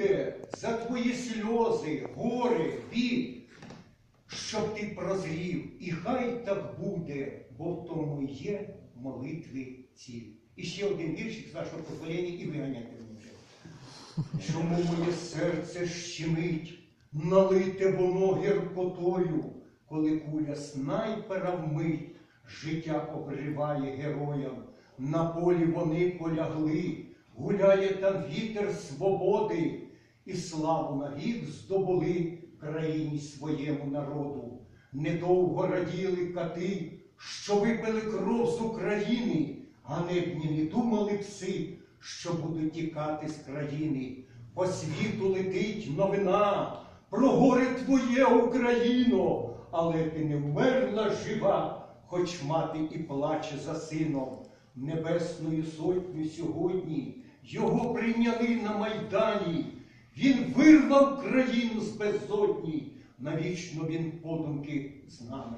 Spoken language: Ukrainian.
буде за твої сльози, горе, біль, щоб ти прозрів, і хай так буде, бо в тому є молитви ціль. І ще один віршик з вашого дозволення і виганяти може. Чому моє серце щемить, налите воно гіркотою, коли куля снайпера вмить, життя обриває героям, на полі вони полягли, гуляє там вітер свободи, і славу навік здобули країні своєму народу. Недовго раділи кати, що випили кров з України, ганебні не думали пси, що будуть тікати з країни. По світу летить новина про горе твоє, Україно, але ти не вмерла жива, хоч мати і плаче за сином. Небесною сотню сьогодні його прийняли на Майдані. Він вирвав країну з безодні, навічно він подумки з нами.